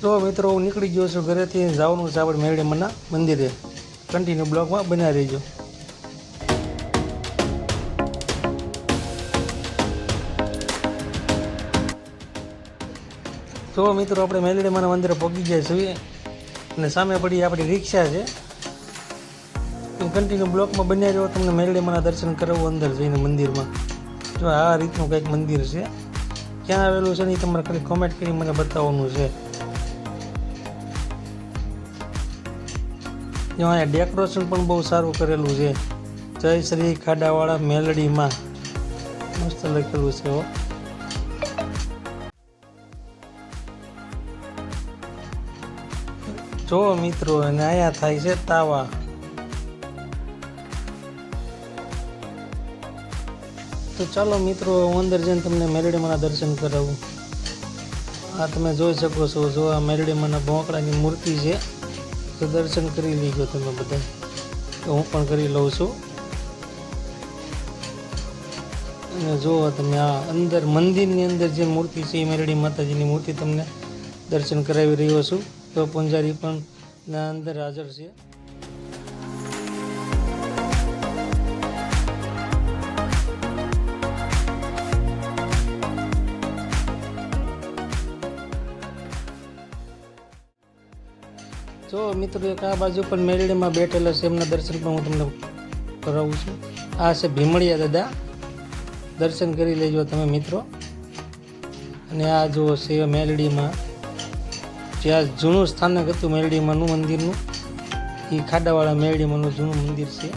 તો મિત્રો, હું નીકળી ગયો છું ઘરેથી. જવાનું છે આપણે મેરડીમના મંદિરે. કન્ટિન્યુ બ્લોગમાં બન્યા રહીજો. તો મિત્રો, આપણે મેલડીમાના મંદિરે પહોંચી ગયા છીએ. અને સામે પડી આપણી રિક્ષા છે. કન્ટિન્યુ બ્લોકમાં બન્યા રહ્યો તમને મેલડીમાના દર્શન કરાવવું અંદર જઈને મંદિરમાં. જો આ રીતનું કંઈક મંદિર છે. ક્યાં આવેલું છે ને એ તમારે ખાલી કોમેન્ટ કરી મને બતાવવાનું છે. અહીંયા ડેકોરેશન પણ બહુ સારું કરેલું છે. જય શ્રી ખાડાવાળા મેલડીમાં. મસ્ત લખેલું છે હો. જો મિત્રો, અને અહીંયા થાય છે તાવા. તો ચાલો મિત્રો અંદર જઈને તમને મેરડીમાના દર્શન કરાવું. આ તમે જોઈ શકો છો, જો આ મેરડીમાના ભોંકડાની મૂર્તિ છે. તો દર્શન કરી લીધો તમે બધા. તો હું પણ કરી લઉં છું. અને જુઓ તમે આ અંદર મંદિરની અંદર જે મૂર્તિ છે, એ મેરડી માતાજીની મૂર્તિ તમને દર્શન કરાવી રહ્યો છું. તો પૂંજારી પણ ના અંદર હાજર છે. જો મિત્રો એક આ બાજુ પણ મેરડીમાં બેઠેલા છે. એમના દર્શન પણ હું તમને કરાવું છું. આ છે ભીમળિયા દાદા. દર્શન કરી લેજો તમે મિત્રો. અને આ જુઓ છે મેલડીમાં જ્યાં જૂનું સ્થાનક હતું મેલડીમાંનું મંદિરનું. એ ખાડાવાળા મેલડીમાંનું જૂનું મંદિર છે.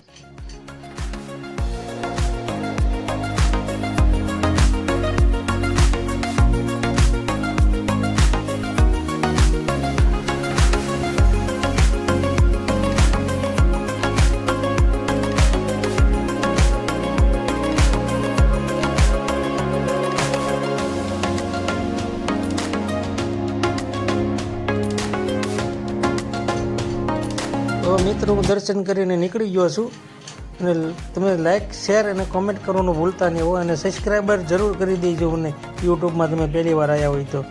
તો મિત્રો, હું દર્શન કરીને નીકળી ગયો છું. અને તમે લાઇક શેર અને કોમેન્ટ કરવાનું ભૂલતા નહીં હો. અને સબસ્ક્રાઈબર જરૂર કરી દેજો. મને યુટ્યુબમાં તમે પહેલી વાર આવ્યા હોય તો.